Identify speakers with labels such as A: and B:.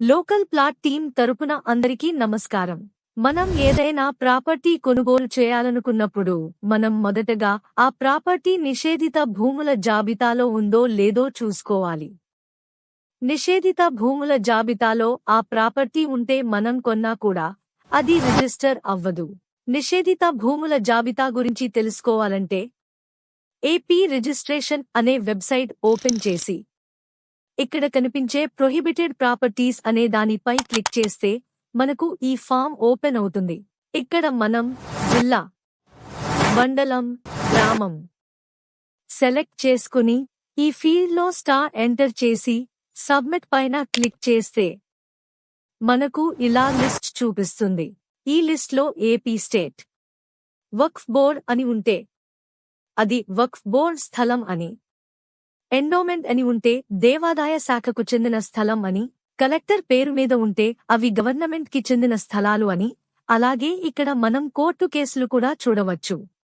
A: Local plot team తరపున అందరికీ నమస్కారం. మనం ఏదైనా ప్రాపర్టీ కొనుగోలు చేయాలనుకున్నప్పుడు మనం మొదటగా ఆ ప్రాపర్టీ నిషేధిత భూముల జాబితాలో ఉందో లేదో చూసుకోవాలి. నిషేధిత భూముల జాబితాలో ఆ ప్రాపర్టీ ఉంటే మనం కొన్నా కూడా అది రిజిస్టర్ అవ్వదు. నిషేధిత భూముల జాబితా గురించి తెలుసుకోవాలంటే ఏపీ రిజిస్ట్రేషన్ అనే వెబ్సైట్ ఓపెన్ చేసి ఇక్కడ కనిపించే ప్రొహిబిటెడ్ ప్రాపర్టీస్ అనే దానిపై క్లిక్ చేస్తే మనకు ఈ ఫామ్ ఓపెన్ అవుతుంది. ఇక్కడ మనం జిల్లా మండలం గ్రామం సెలెక్ట్ చేసుకుని ఈ ఫీల్డ్లో స్టార్ ఎంటర్ చేసి సబ్మిట్ పైన క్లిక్ చేస్తే మనకు ఇలా లిస్ట్ చూపిస్తుంది. ఈ లిస్ట్లో ఏపీ స్టేట్ వక్ఫ్ బోర్డ్ అని ఉంటే అది వక్ఫ్ బోర్డ్ స్థలం అని. ఎండోమెంట్ అని ఉంటే దేవాదాయ శాఖకు చెందిన స్థలం అని కలెక్టర్ పేరు మీద ఉంటే అవి గవర్నమెంట్కి చెందిన స్థలాలు అని అలాగే ఇక్కడ మనం కోర్టు కేసులు కూడా చూడవచ్చు.